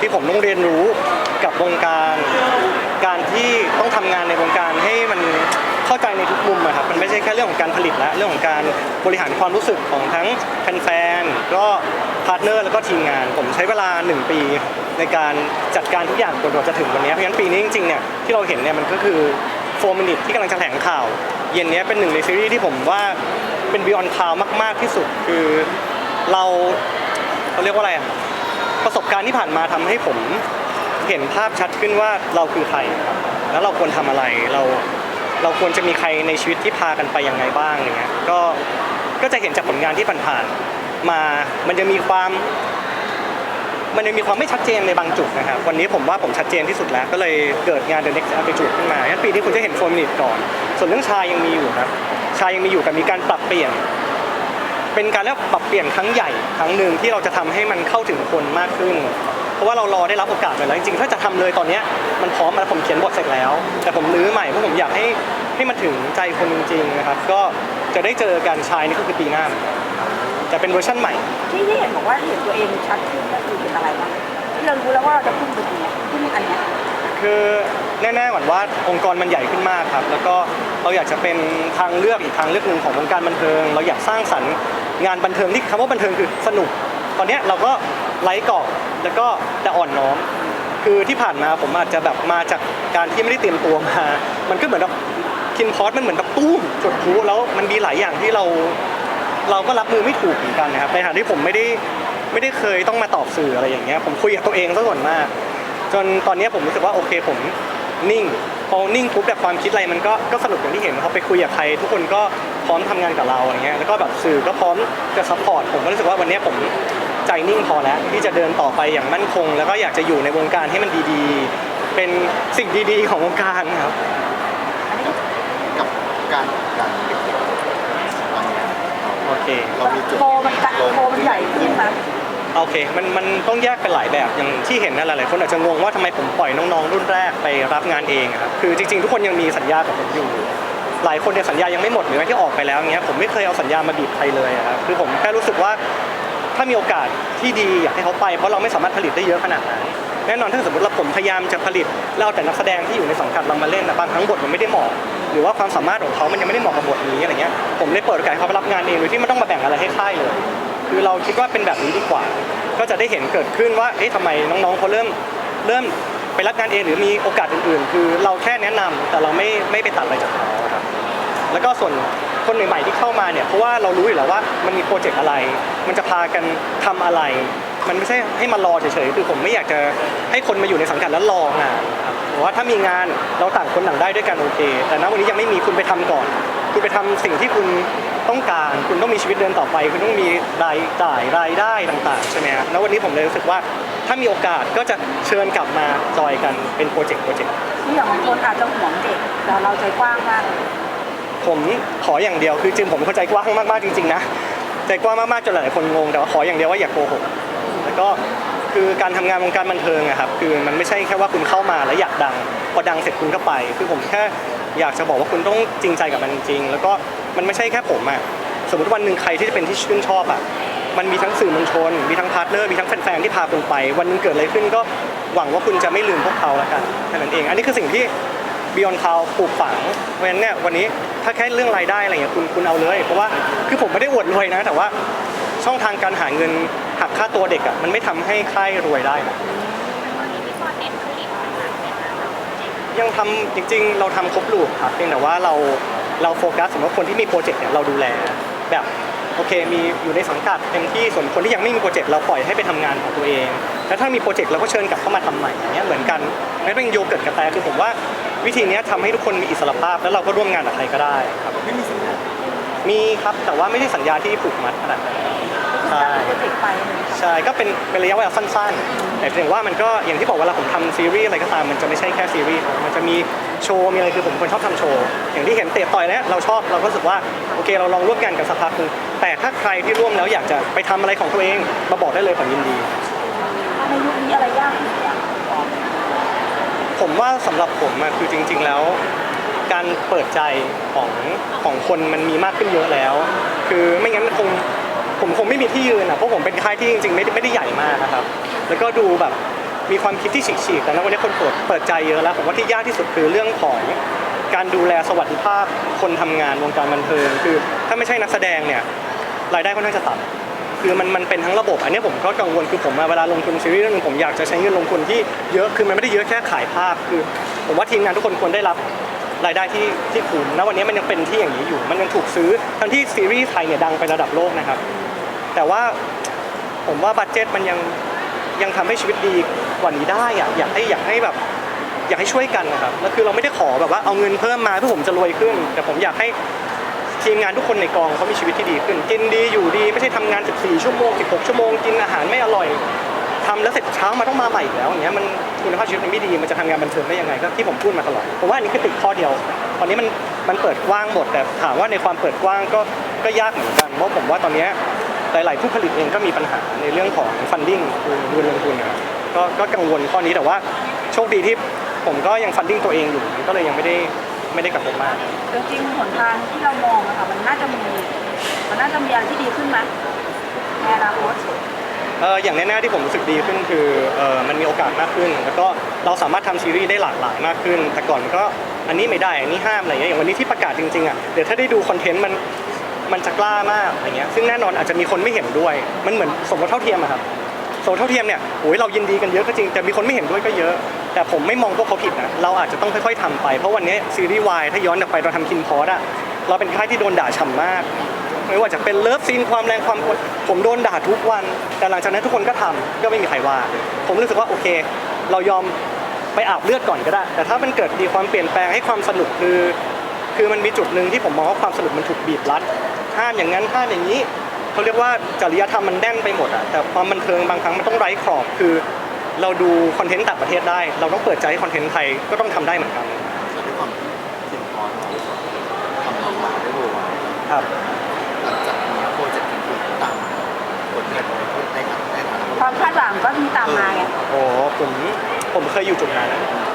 ที่ผมต้องเรียนรู้กับวงการ การที่ต้องทำงานในวงการให้มันเข้าใจในทุกมุมอะครับมันไม่ใช่แค่เรื่องของการผลิตและเรื่องของการบริหารความรู้สึกของทั้งแฟนๆก็พาร์ทเนอร์แล้วก็ทีมงาน ผมใช้เวลา 1 ปี ในการจัดการทุกอย่างจนกว่าจะถึงวันนี้เพราะฉะนั้นปีนี้จริงๆเนี่ยที่เราเห็นเนี่ยมันก็คือ4 minute ที่กำลังจะแถลงข่าว เย็นนี้เป็นหนึ่งในซีรีส์ที่ผมว่าเป็น Beyond Cloud มาก ๆ ที่สุด คือเราเขาเรียกว่าอะไรอะ ประสบการณ์ที่ผ่านมาทำให้ผมเห็นภาพชัดขึ้นว่าเราคือใคร แล้วเราควรทำอะไรเราเราควรจะมีใครในชีวิตที่พากันไปยังไงบ้างอย่างเงี้ยก็ก็จะเห็นจากผลงานที่ผ่านๆมา มันจะมีความ มันยังมีความไม่ชัดเจนในบางจุดนะครับ วันนี้ผมว่าผมชัดเจนที่สุดแล้ว ก็เลยเกิดงาน The Next Attitude ขึ้นมางั้นปีนี้คุณจะเห็นโฟมินิตก่อน ส่วนเรื่องชายยังมีอยู่ครับ ชายยังมีอยู่แต่มีการปรับเปลี่ยน เป็นการเรียกว่าปรับเปลี่ยนครั้งใหญ่ครั้งหนึ่งที่เราจะทำให้มันเข้าถึงคนมากขึ้น เพราะว่าเรารอได้รับโอกาสไปแล้วจริงๆถ้าจะทำเลยตอนเนี้ยมันพร้อมมาแล้วผมเขียนบทเสร็จแล้ว แต่ผมรื้อใหม่เพราะผมอยากให้ให้มันถึงใจคนจริงๆนะครับก็จะได้เจอกันชายนี่ก็คือปีหน้าแต่เป็นเวอร์ชั่นใหม่ ที่ที่เห็นบอกว่าเห็นตัวเองชัดขึ้นก็คือเป็นอะไรบ้างที่เรารู้แล้วว่าเราจะพุ่งไปตรงเนี้ยพุ่งอันเนี้ยคือแน่ๆก่อนว่าองค์กรมันใหญ่ขึ้นมากครับ แล้วก็เราอยากจะเป็นทางเลือกอีกทางเลือกหนึ่งของวงการบันเทิง เราอยากสร้างสรรค์ งานบันเทิงที่คำว่าบันเทิงคือสนุก ตอนเนี้ยเราก็ไร้กรอบแล้วก็จะอ่อนน้อม คือที่ผ่านมาผมอาจจะแบบมาจากการที่ไม่ได้เตรียมตัวมา มันก็เหมือนแบบคินพอสมันเหมือนแบบตุ้มจุดพลุแล้วมันมีหลายอย่างที่เรา เราก็รับมือไม่ถูกเหมือนกันนะครับในฐานะที่ผมไม่ได้ไม่ได้เคยต้องมาตอบสื่ออะไรอย่างเงี้ยผมคุยกับตัวเองซะส่วนมาก จนตอนเนี้ยผมรู้สึกว่าโอเคผมนิ่ง พอนิ่งปุ๊บแบบความคิดอะไรมันก็ก็สนุกอย่างที่เห็นพอไปคุยกับใครทุกคนก็พร้อมทำงานกับเราอย่างเงี้ยแล้วก็แบบสื่อก็พร้อมจะซัพพอร์ตผมก็รู้สึกว่าวันเนี้ยผมใจนิ่งพอแล้วที่จะเดินต่อไปอย่างมั่นคง แล้วก็อยากจะอยู่ในวงการให้มันดีๆ เป็นสิ่งดีๆ ของวงการครับ กับการการเก็บเกี่ยวตอนนี้โอเค เรามีจุดโบมันกะโบมันใหญ่ขึ้นนะ โอเคมันมันต้องแยกเป็นหลายแบบอย่างที่เห็นนั่นแหละหลายคนอาจจะงงว่าทำไมผมปล่อยน้องๆ รุ่นแรกไปรับงานเองอะครับคือจริงๆ ทุกคนยังมีสัญญากับผมอยู่ หลายคนเนี่ยสัญญายังไม่หมดหรือว่าที่ออกไปแล้วเงี้ยผมไม่เคยเอาสัญญามาบีบใครเลยอะครับคือผมแค่รู้สึกว่าถ้ามีโอกาสที่ดีอยากให้เขาไป เพราะเราไม่สามารถผลิตได้เยอะขนาดนั้นแน่นอนถ้าสมมติเราผมพยายามจะผลิตแล้วเอาแต่นักแสดงที่อยู่ในสังกัดเรามาเล่นนะบางครั้งบทมันไม่ได้เหมาะหรือว่าความสามารถของเขามันยังไม่ได้เหมาะกับบทนี้อะไรเงี้ยผมเลยเปิดโอกาสให้เขาไปรับงานเองโดยที่ไม่ต้องมาแบ่งอะไรให้ค่ายเลย คือเราคิดว่าเป็นแบบนี้ดีกว่า ก็จะได้เห็นเกิดขึ้นว่าเอ๊ะทำไมน้องๆเขาเริ่มเริ่มไปรับงานเองหรือมีโอกาสอื่นๆ คือเราแค่แนะนำแต่เราไม่ไม่ไปตัดอะไรจากเขาครับแล้วก็ส่วนคนใหม่ๆที่เข้ามาเนี่ยเพราะว่าเรารู้อยู่แล้วว่ามันมีโปรเจกต์อะไร มันจะพากันทำอะไร มันไม่ใช่ให้มารอเฉยๆคือผมไม่อยากจะให้คนมาอยู่ในสังกัดแล้วรองานครับว่าถ้ามีงานเราต่างคนต่างได้ด้วยกันโอเค แต่ณวันนี้ยังไม่มีคุณไปทำก่อน คุณไปทำสิ่งที่คุณต้องการ คุณต้องมีชีวิตเดินต่อไป คุณต้องมีรายจ่ายรายได้ต่างๆใช่ไหมครับณวันนี้ผมเลยรู้สึกว่าถ้ามีโอกาสก็จะเชิญกลับมาจอยกันเป็นโปรเจกต์โปรเจกต์ที่อย่างบางคนอาจจะห่วงเด็กแต่เราใจกว้างมากเลยผมขออย่างเดียวคือจริงผมเป็นคนใจกว้างมากๆจริงๆนะใจกว้างมากๆจนหลายๆคนงงแต่ว่าขออย่างเดียวว่าอย่าโกหกแล้วก็คือการทำงานวงการบันเทิงอะครับคือมันไม่ใช่แค่ว่าคุณเข้ามาแล้วอยากดังพอดังเสร็จคุณก็ไป คือผมแค่ อยากจะบอกว่าคุณต้องจริงใจกับมันจริง แล้วก็มันไม่ใช่แค่ผมอะสมมติวันหนึ่งใครที่จะเป็นที่ชื่นชอบอะมันมีทั้งสื่อมวลชน มีทั้งพาร์ทเนอร์ มีทั้งแฟนๆที่พาคุณไป วันนึงเกิดอะไรขึ้นก็หวังว่าคุณจะไม่ลืมพวกเขาล้วกันแค่นั้นเอง อันนี้คือสิ่งที่ Beyond Cloud ปลูกฝัง เพราะฉะนั้นเนี่ยวันนี้ถ้าแค่เรื่องรายได้อะไรเงี้ยคุณคุณเอาเลย เพราะว่าคือผมไม่ได้อวดรวยนะ แต่ว่าช่องทางการหาเงินหักค่าตัวเด็กอะมันไม่ทำให้ค่ายรวยได้นะ ยังทำจริง ๆ เราทำครบลูกครับเพียงแต่ว่าเราเราโฟกัสสมมติว่าคนที่มีโปรเจกต์เนี่ยเราดูแลแบบโอเคมีอยู่ในสังกัดเต็มที่ส่วนคนที่ยังไม่มีโปรเจกต์เราปล่อยให้ไปทำงานของตัวเอง แล้วถ้ามีโปรเจกต์เราก็เชิญกลับเข้ามาทำใหม่อย่างเงี้ยเหมือนกันแม้เป็นโยเกิร์ตกระแตคือผมว่าวิธีเนี้ยทำให้ทุกคนมีอิสรภาพแล้วเราก็ร่วมงานกับใครก็ได้ครับไม่มีสัญญามีครับแต่ว่าไม่ได้สัญญาที่ผูกมัดขนาดนั้น ใช่ โปรเจกต์ไปเลยใช่ก็เป็นเป็นระยะเวลาสั้นๆ แต่ถึงว่ามันก็อย่างที่บอกเวลาผมทำซีรีส์อะไรก็ตามมันจะไม่ใช่แค่ซีรีส์มันจะมีโชว์มีอะไรคือผมเป็นคนชอบทำโชว์ อย่างที่เห็นเตะต่อยเนี่ยเราชอบเราก็รู้สึกว่าโอเคเราลองร่วมงานกันสักพักหนึงแต่ถ้าใครที่ร่วมแล้วอยากจะไปทำอะไรของตัวเองมาบอกได้เลยผมยินดี ในยุคนี้อะไรยากที่สุดอะผมว่าสำหรับผมอะคือจริง ๆ แล้ว การเปิดใจของของคนมันมีมากขึ้นเยอะแล้ว คือไม่งั้นคง ผมคงไม่มีที่ยืนอะเพราะผมเป็นค่ายที่จริงๆไม่ได้ไม่ได้ใหญ่มากนะครับ แล้วก็ดูแบบมีความคิดที่ฉีกๆแต่ณวันนี้คนเปิดเปิดใจเยอะแล้วผมว่าที่ยากที่สุดคือเรื่องของการดูแลสวัสดิภาพคนทำงานวงการบันเทิงคือ ถ้าไม่ใช่นักแสดงเนี่ยรายได้ค่อนข้างจะต่ำคือมันมันเป็นทั้งระบบ อันนี้ผมก็กังวลคือผมเวลาลงทุนซีรีส์เรื่องหนึงผมอยากจะใช้เงินลงทุนที่เยอะคือมันไม่ได้เยอะแค่ขายภาพคือ ผมว่าทีมงานทุกคนควรได้รับรายได้ที่ที่คุ้มณวันนี้มันยังเป็นที่อย่างนี้อยู่ มันยังถูกซื้อทั้งที่ซีรีส์ไทยเนี่ยดังไประดับโลกนะครับ แต่ว่าผมว่าบัตเจ็ตมันยังยังทำให้ชีวิตดีกว่านี้ได้อะอยากให้อยากให้แบบอยากให้ช่วยกันนะครับแล้วคือเราไม่ได้ขอแบบว่าเอาเงินเพิ่มมาเพื่อผมจะรวยขึ้น แต่ผมอยากให้ทีมงานทุกคนในกองเขามีชีวิตที่ดีขึ้น กินดีอยู่ดีไม่ใช่ทำงาน 14 ชั่วโมง 16 ชั่วโมง กินอาหารไม่อร่อยทำแล้วเสร็จเช้ามาต้องมาใหม่อีกแล้วอย่างเงี้ยมันคุณภาพชีวิตมันไม่ดีมันจะทำงานบันเทิงได้ยังไงก็ที่ผมพูดมาตลอดผมว่าอันนี้คือติดข้อเดียว ตอนนี้มันมันเปิดกว้างหมดแต่ถามว่าในความเปิดกว้างก็ก็ยากเหมือนกันเพราะผมว่าตอนเนี้ย หลาย ๆ ผู้ผลิตเองก็มีปัญหาในเรื่องของ funding คือเงินลงทุนนะครับก็ก็กังวลข้อนี้แต่ว่าโชคดีที่ผมก็ยัง funding ตัวเองอยู่ก็เลยยังไม่ได้ไม่ได้กระทบมาก จริงๆหนทางที่เรามองอะค่ะมันน่าจะมีมันน่าจะมีอะไรที่ดีขึ้นไหมในอนาคตเอออย่างแน่ๆที่ผมรู้สึกดีขึ้นคือเออมันมีโอกาสมากขึ้น แล้วก็เราสามารถทำซีรีส์ได้หลากหลายมากขึ้น แต่ก่อนก็อันนี้ไม่ได้อันนี้ห้ามอะไรเงี้ยอย่างวันนี้ที่ประกาศจริงๆอะเดี๋ยวถ้าได้ดูคอนเทนต์มัน มันจะกล้ามากอะไรเงี้ยซึ่งแน่นอนอาจจะมีคนไม่เห็นด้วย มันเหมือนสมรสเท่าเทียมอะครับสมรสเท่าเทียมเนี่ยโอ้ยเรายินดีกันเยอะก็จริงแต่มีคนไม่เห็นด้วยก็เยอะ แต่ผมไม่มองพวกเขาผิดนะเราอาจจะต้องค่อยๆทำไปเพราะวันนี้ซีรีส์วายถ้าย้อนกลับไปเราทำคินพอสอะเราเป็นค่ายที่โดนด่าฉ่ำมากไม่ว่าจะเป็นเลิฟซีนความแรงความกดผมโดนด่าทุกวัน แต่หลังจากนั้นทุกคนก็ทำก็ไม่มีใครว่า ผมรู้สึกว่าโอเค เรายอมไปอาบเลือดก่อนก็ได้ แต่ถ้ามันเกิดมีความเปลี่ยนแปลงให้ความสนุกคือ คือมันมีจุดหนึ่งที่ผมมองว่าความสนุกมันถูกบีบรัด ห้ามอย่างนั้นห้ามอย่างนี้เขาเรียกว่าจริยธรรมมันแน่นไปหมดอะแต่ความบันเทิงบางครั้งมันต้องไร้ขอบคือ เราดูคอนเทนต์ต่างประเทศได้ เราต้องเปิดใจให้คอนเทนต์ไทยก็ต้องทำได้เหมือนกันแต่ด้วยความที่ทีมพอทำออกมาได้โวไวครับ หลังจากนี้โปรเจกต์อื่นๆตามมาผลงานในฐานะในฐานะความคาดหวังก็มีตามมาไง โอ้ผมผมเคยอยู่จุดนั้น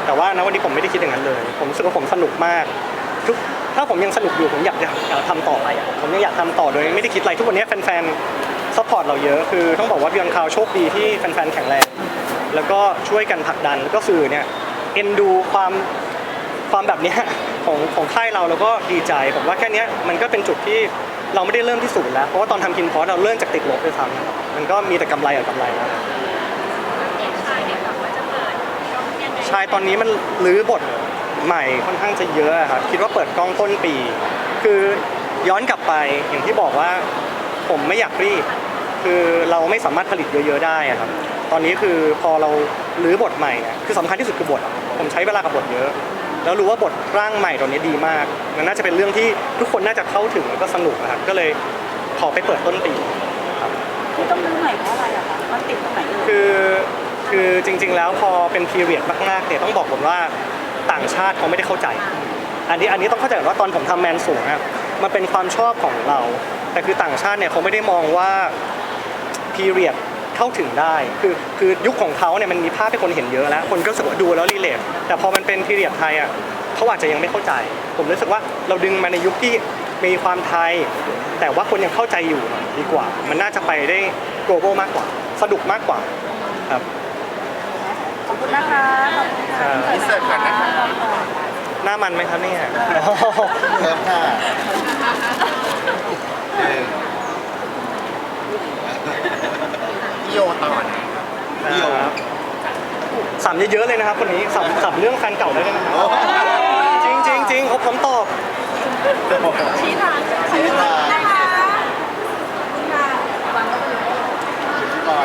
แต่ว่าณวันนี้ผมไม่ได้คิดอย่างนั้นเลย ผมรู้สึกว่าผมสนุกมาก ทุก ถ้าผมยังสนุกอยู่ผมอยากอยากอยากทำต่อไปอะผมยังอยากทำต่อโดยไม่ได้คิดอะไรทุกวันนี้แฟนๆซัพพอร์ตเราเยอะคือต้องบอกว่าเบียงคาวโชคดีที่แฟนๆแข็งแรง แล้วก็ช่วยกันผลักดันแล้วก็สื่อเนี่ยเอ็นดูความความแบบเนี้ยของของค่ายเราแล้วก็ดีใจผมว่าแค่เนี้ยมันก็เป็นจุดที่เราไม่ได้เริ่มที่ศูนย์แล้วเพราะว่าตอนทำคินพอสเราเริ่มจากติดลบด้วยซ้ำมันก็มีแต่กำไรกับกำไรแล้วใช่ตอนนี้มันรื้อบท ใหม่ค่อนข้างจะเยอะอะครับคิดว่าเปิดกล้องต้นปี คือย้อนกลับไปอย่างที่บอกว่าผมไม่อยากรีบ คือเราไม่สามารถผลิตเยอะๆได้อะครับ ตอนนี้คือพอเรารื้อบทใหม่เนี่ยคือสำคัญที่สุดคือบทอะผมใช้เวลากับบทเยอะ แล้วรู้ว่าบทร่างใหม่ตอนนี้ดีมากมันน่าจะเป็นเรื่องที่ทุกคนน่าจะเข้าถึงแล้วก็สนุกนะครับก็เลยขอไปเปิดต้นปีที่ต้องรื้อใหม่เพราะอะไรอะคะมันติดตรงไหนเอ่ยคือคือจริงๆแล้วพอเป็นพีเรียดมากๆเนี่ยต้องบอกผมว่า ต่างชาติเขาไม่ได้เข้าใจ อันนี้อันนี้ต้องเข้าใจก่อนว่าตอนผมทำแมนสูงอะมันเป็นความชอบของเรา แต่คือต่างชาติเนี่ยเขาไม่ได้มองว่าพีเรียดเข้าถึงได้ คือคือยุคของเขาเนี่ยมันมีภาพให้คนเห็นเยอะแล้ว คนก็รู้สึกว่าดูแล้วรีเลทแต่พอมันเป็นพีเรียดไทยอะเขาอาจจะยังไม่เข้าใจ ผมรู้สึกว่าเราดึงมาในยุคที่มีความไทย แต่ว่าคนยังเข้าใจอยู่ดีกว่า มันน่าจะไปได้ global มากกว่า สนุกมากกว่าครับ ขอบคุณนะคะขอบคุณค่ะอินเสิร์ก่อนนะคะ หน้ามันไหมครับเนี่ยเพิ่มค่ะพี่โยต่อนะพี่โยสามเยอะๆเลยนะครับคนนี้สามสัมเรื่องแฟนเก่าได้เลยนะครับจริงจริงจริงเขาพร้อมตอบชี้ทางชี้ทางนะคะคุณค่ะวางก็ไปเลยก่